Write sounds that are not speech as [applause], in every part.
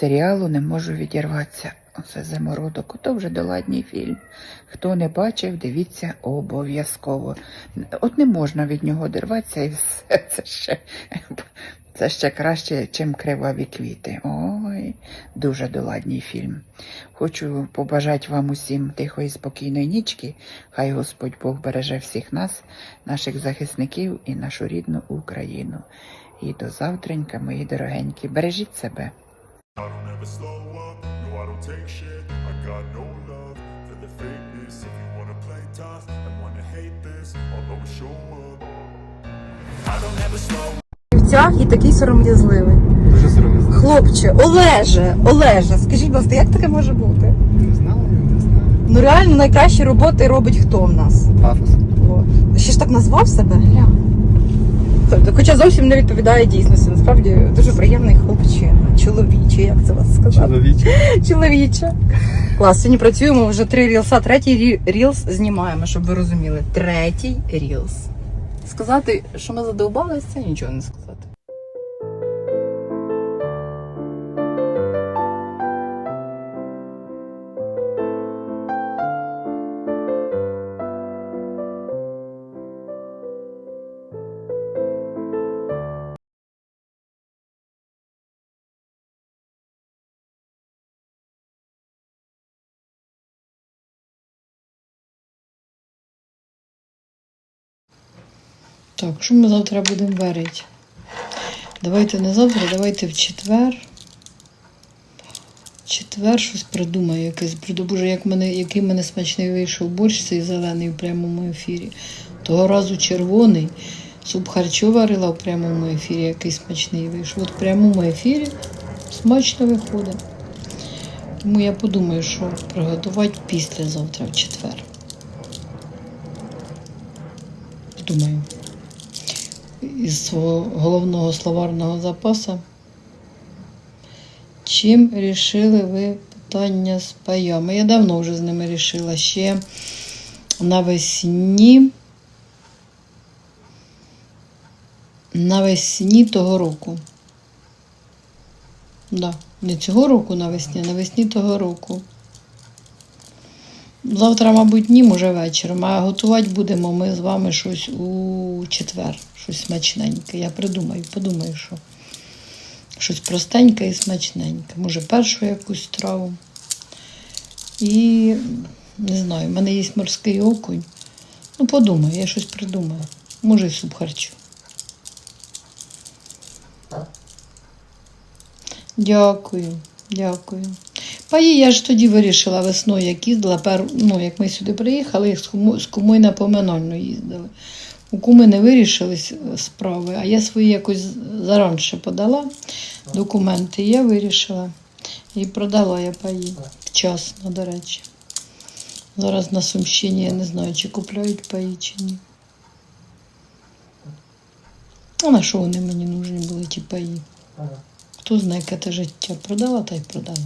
серіалу не можу відірватися. Оце замородок. Ото вже доладній фільм. Хто не бачив, дивіться обов'язково. От не можна від нього дірватися, і все [laughs] це ще, це ще краще, ніж криваві квіти. Ой, дуже доладній фільм. Хочу побажати вам усім тихої, спокійної нічки. Хай Господь Бог береже всіх нас, наших захисників і нашу рідну Україну. І до завтренька, мої дорогенькі. Бережіть себе. I don't ever slow up, no I don't take shit I got no love for the fakeness If you wanna play tough and wanna hate this I'll always show up I don't ever slow Вівцях і такий сором'язливий. Дуже сором'язливо. Хлопче, Олеже, Олеже, скажіть, будь ласка, як таке може бути? Не знаю, не знаю. Ну реально найкращі роботи робить хто в нас? Пафос. О, Ще ж так назвав себе? Гля. Тобто, хоча зовсім не відповідає дійсності. Насправді дуже приємний хлопчина. Чоловіче, як це вас сказати? Чоловіче. Чоловіче. Клас, сьогодні працюємо вже три рілса. Третій рілс знімаємо, щоб ви розуміли. Третій рілс. Сказати, що ми задовбалися, це нічого не сказати. Так, що ми завтра будемо варити? Давайте не завтра, давайте в четвер. Четвер щось придумаю, якесь. Боже, як мене, який мене смачний вийшов борщ цей зелений в прямому ефірі. Того разу червоний. Суп харчо варила в прямому ефірі, який смачний вийшов. От в прямому ефірі смачно виходить. Тому я подумаю, що приготувати післязавтра в четвер. Подумаю із свого головного словарного запасу. Чим рішили ви питання з паями? Я давно вже з ними рішила. Ще навесні. Навесні того року. Да, не цього року навесні, а навесні того року. Завтра, мабуть, ні, може вечором, а готувати будемо ми з вами щось у четвер, щось смачненьке. Я придумаю, подумаю, що щось простеньке і смачненьке. Може, першу якусь страву. І не знаю, в мене є морський окунь. Ну, подумаю, я щось придумаю. Може, і суп харчу. Дякую, дякую. Паї я ж тоді вирішила весною, як їздила, пер, ну, як ми сюди приїхали, з кумою, з кумою на поминальну їздили. У куми не вирішились е, справи, а я свої якось заранше подала документи, і я вирішила. І продала я паї вчасно, до речі. Зараз на Сумщині я не знаю, чи купляють паї, чи ні. А на що вони мені нужні були, ті паї? Хто знає, яке те життя продала, та й продала.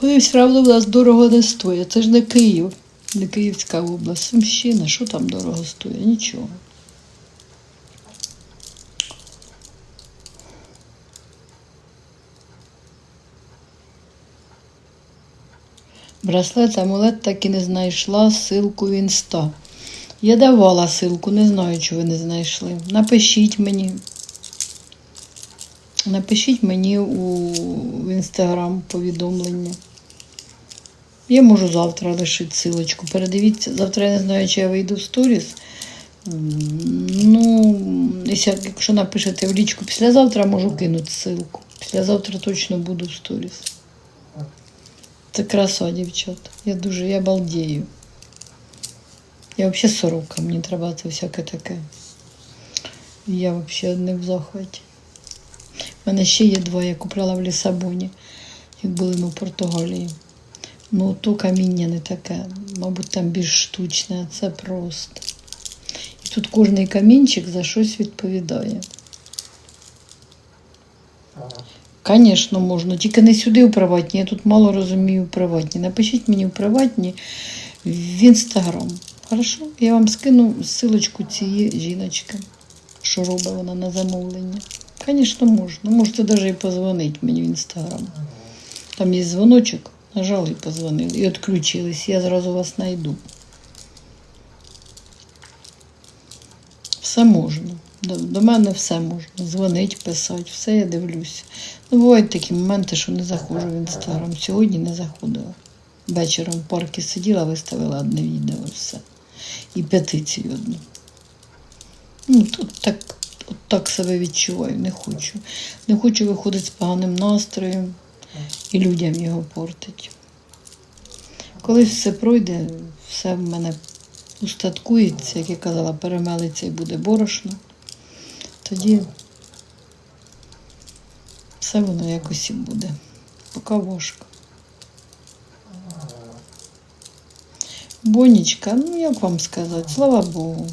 Вони все одно в нас дорого не стоять. Це ж не Київ, не Київська область. Сумщина, що там дорого стоїть? Нічого. Браслет, амулет так і не знайшла ссылку в інста. Я давала ссылку, не знаю, чи ви не знайшли. Напишіть мені. Напишіть мені у інстаграм повідомлення. Я можу завтра лишити силочку. Передивіться, завтра я не знаю, чи я вийду в сторіс. Ну, якщо напишете в лічку післязавтра, можу кинути ссылку. Післязавтра точно буду в сторіс. Це краса, дівчат. Я дуже я балдею. Я взагалі сорока, мені треба це всяке таке. Я взагалі не в захваті. У мене ще є два, я купляла в Лісабоні, як були ми в Португалії. Ну, то каміння не таке, мабуть, там більш штучне, а це просто. І тут кожний камінчик за щось відповідає. Звісно, можна, тільки не сюди у приватні, я тут мало розумію у приватні. Напишіть мені в приватні в інстаграм. Хорошо? Я вам скину ссылочку цієї жіночки, що робить вона на замовлення. Звісно, можна. Можете навіть і позвонити мені в інстаграм. Там є дзвоночок, нажали і позвонили. І відключились. Я зразу вас знайду. Все можна. До, до мене все можна. Дзвонить, писати, все я дивлюся. Ну, бувають такі моменти, що не заходжу в інстаграм. Сьогодні не заходила. Вечором в парку сиділа, виставила одне відео, все. І петицію одну. Ну, тут так, от так себе відчуваю, не хочу. Не хочу виходити з поганим настроєм і людям його портить. Коли все пройде, все в мене устаткується, як я казала, перемелиться і буде борошно, тоді все воно якось і буде. Поки важко. Бонічка, ну як вам сказати, слава Богу.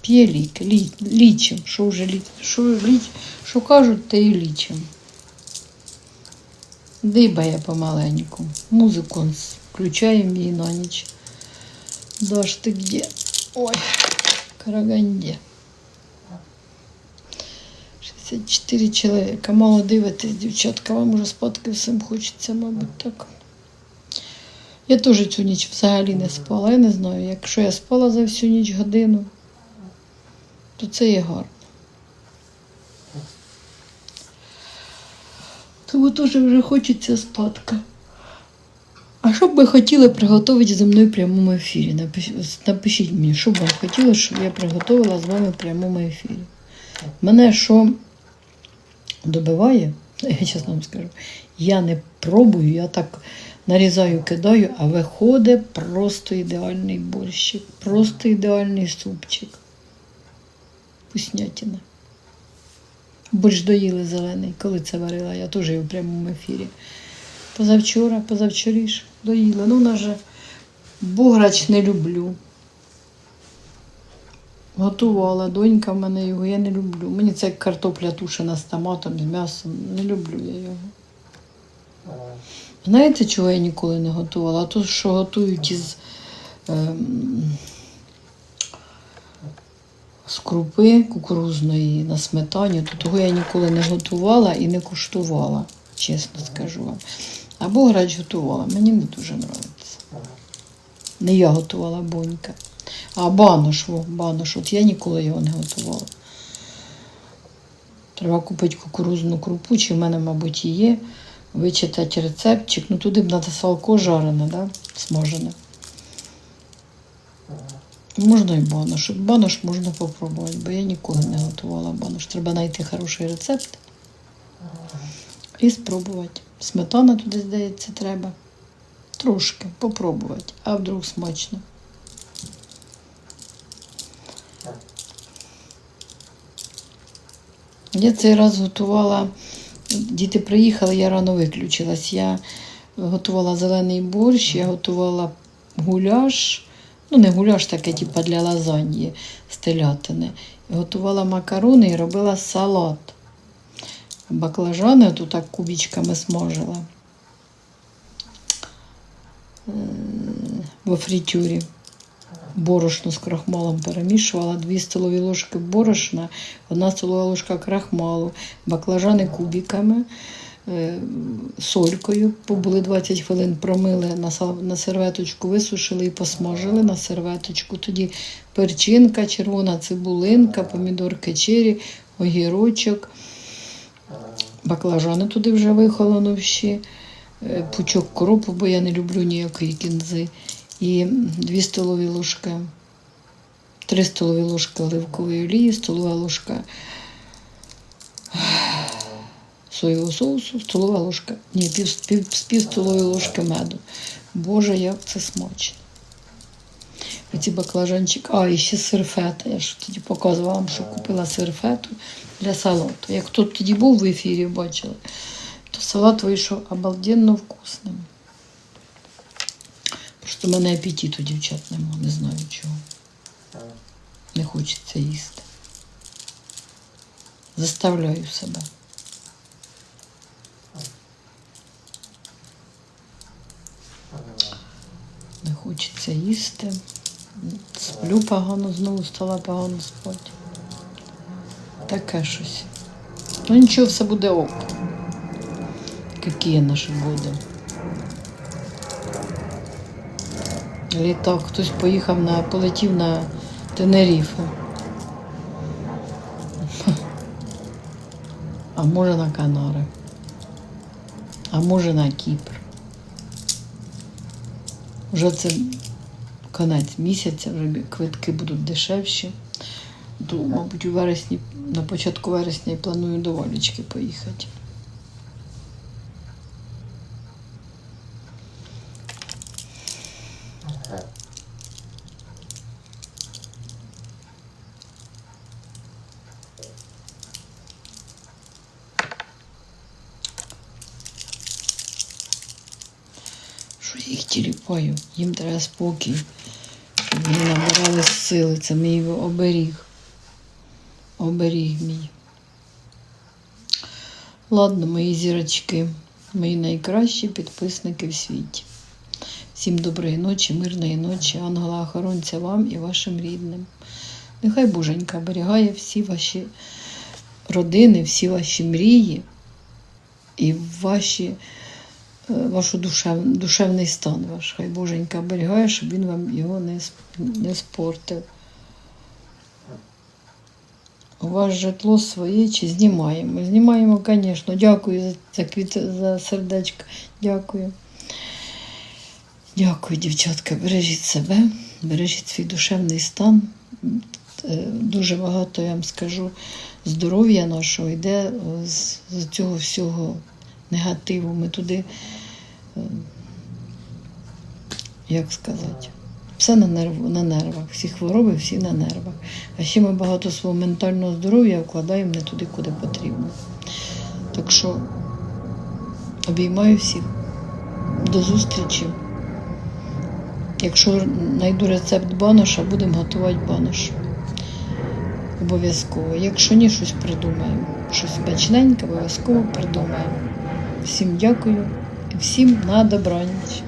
П'є ліки, лі, лічим. Що вже що, ліч, що кажуть, те і лічим. Дибає помаленьку. Музику включаємо її на ніч. Даш ти где? Ой, Караганде. 64 чоловіка. Мало дивитесь, дівчатка, вам уже спадки всім хочеться, мабуть, так. Я теж цю ніч взагалі не спала. Я не знаю, якщо я спала за всю ніч годину, то це є гарно. Тому теж вже хочеться спадка. А що б ви хотіли приготувати зі мною в прямому ефірі? Напиш- Напишіть мені, що б вам хотілося, щоб я приготувала з вами в прямому ефірі. Мене що добиває, [laughs] я чесно вам скажу, я не пробую, я так нарізаю, кидаю, а виходить просто ідеальний борщик, просто ідеальний супчик. Вкуснятина. Борщ доїли зелений, коли це варила, я теж його в прямому ефірі. Позавчора, позавчоріш доїла. Ну, вона же буграч не люблю. Готувала донька в мене його, я не люблю. Мені це як картопля тушена з томатом, з м'ясом. Не люблю я його. Знаєте, чого я ніколи не готувала? А то, що готують із ем, з крупи кукурузної на сметані, то того я ніколи не готувала і не куштувала, чесно скажу вам. Або грач готувала, мені не дуже подобається. Не я готувала бонька. А банош, во, банош, от я ніколи його не готувала. Треба купити кукурузну крупу, чи в мене, мабуть, є. Вичитати рецептчик. Ну туди б треба салко жарене, да? смажене. Можна і банош. Банош можна попробувати, бо я ніколи не готувала банош. Треба знайти хороший рецепт і спробувати. Сметана туди, здається, треба. Трошки попробувати, а вдруг смачно. Я цей раз готувала, діти приїхали, я рано виключилась. Я готувала зелений борщ, я готувала гуляш, ну не гуляш, таке, типу для лазаньї з телятини. Готувала макарони і робила салат. Баклажани тут так кубічками смажила во фритюрі. Борошно з крахмалом перемішувала, 2 столові ложки борошна, 1 столова ложка крахмалу, баклажани кубиками, е, солькою. Побули 20 хвилин, промили на, серветочку, висушили і посмажили на серветочку. Тоді перчинка, червона цибулинка, помідорки чері, огірочок, баклажани туди вже вихолонувші, е, пучок кропу, бо я не люблю ніякої кінзи. І 2 столові ложки, 3 столові ложки оливкової олії, столова ложка соєвого соусу, столова ложка, ні, пів, пів, пів столової ложки меду. Боже, як це смачно. Оці баклажанчик, а, і ще сирфета. Я ж тоді показувала вам, що купила сирфету для салату. Як хто тоді був в ефірі, бачили, то салат вийшов обалденно вкусним. Просто в мене апетиту, дівчат, нема, не знаю чого. Не хочеться їсти. Заставляю себе. Не хочеться їсти. Сплю погано, знову стала погано спати. Таке щось. Ну нічого, все буде ок. Які наші буде. Літак, хтось поїхав на, полетів на Тенеріфе. А може на Канари. А може на Кіпр. Вже це конець місяця, вже квитки будуть дешевші. То, мабуть, у вересні, на початку вересня я планую до Валічки поїхати. Що я їх тіліпаю? Їм треба спокій, щоб вони набирали сили. Це мій оберіг. Оберіг мій. Ладно, мої зірочки, мої найкращі підписники в світі. Всім доброї ночі, мирної ночі, ангела-охоронця вам і вашим рідним. Нехай Боженька оберігає всі ваші родини, всі ваші мрії і ваші вашу душев, душевний стан ваш. Хай Боженька оберігає, щоб він вам його не, не спортив. У вас житло своє чи знімаємо? Знімаємо, звісно. Дякую за, квіт, за сердечко. Дякую. Дякую, дівчатка. Бережіть себе, бережіть свій душевний стан. Е, Дуже багато, я вам скажу, здоров'я нашого йде з, з цього всього негативу. Ми туди, е, як сказати, все на, нерв, на нервах, всі хвороби, всі на нервах. А ще ми багато свого ментального здоров'я вкладаємо не туди, куди потрібно. Так що обіймаю всіх. До зустрічі. Якщо знайду рецепт баноша, будемо готувати банош. Обов'язково. Якщо ні, щось придумаємо. Щось смачненьке, обов'язково придумаємо. Всім дякую всім на добраніч.